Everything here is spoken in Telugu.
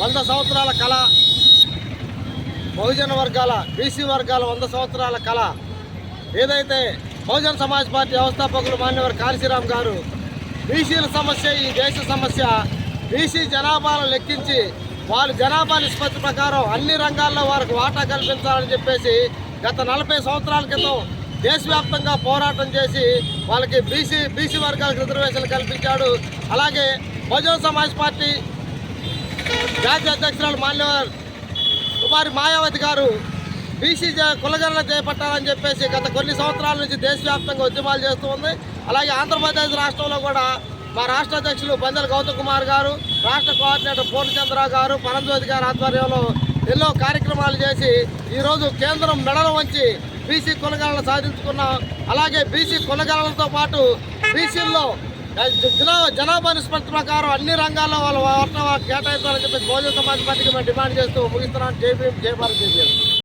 వంద సంవత్సరాల కళ బహుజన వర్గాల బీసీ వర్గాల వంద సంవత్సరాల కళ. ఏదైతే బహుజన సమాజ్ పార్టీ వ్యవస్థాపకులు మాన్యవర్ కాశీరామ్ గారు బీసీల సమస్య ఈ దేశ సమస్య బీసీ జనాభాను లెక్కించి వాళ్ళ జనాభా నిష్పత్తి ప్రకారం అన్ని రంగాల్లో వారికి వాటా కల్పించాలని చెప్పేసి గత నలభై సంవత్సరాల క్రితం దేశవ్యాప్తంగా పోరాటం చేసి వాళ్ళకి బీసీ బీసీ వర్గాలకు రిజర్వేషన్లు కల్పించాడు. అలాగే బహుజన సమాజ్ పార్టీ జాతీయ అధ్యక్షురాలు మాల్యవర్ కుమారి మాయావతి గారు బీసీ కులజనలు కులగణన చేపట్టాలని చెప్పేసి గత కొన్ని సంవత్సరాల నుంచి దేశవ్యాప్తంగా ఉద్యమాలు చేస్తూ ఉంది. అలాగే ఆంధ్రప్రదేశ్ రాష్ట్రంలో కూడా మా రాష్ట్ర అధ్యక్షులు బందెల గౌతమ్ కుమార్ గారు రాష్ట్ర కోఆర్డినేటర్ పూర్ణచంద్ర గారు పరంజ్యోతి గారి ఆధ్వర్యంలో ఎన్నో కార్యక్రమాలు చేసి ఈరోజు కేంద్రం మెడలు వంచి బీసీ కులగణన సాధించుకున్నాం. అలాగే బీసీ కులగణనతో పాటు బీసీల్లో జనాభా జనాభా నిష్పత్తి ప్రకారం అన్ని రంగాల్లో వాళ్ళ వాటా కేటాయించాలని చెప్పి బహుజన సమాజ్ పార్టీకి మేము డిమాండ్ చేస్తూ ముగిస్తున్నాం. జై భీమ్ జై భారత్ జై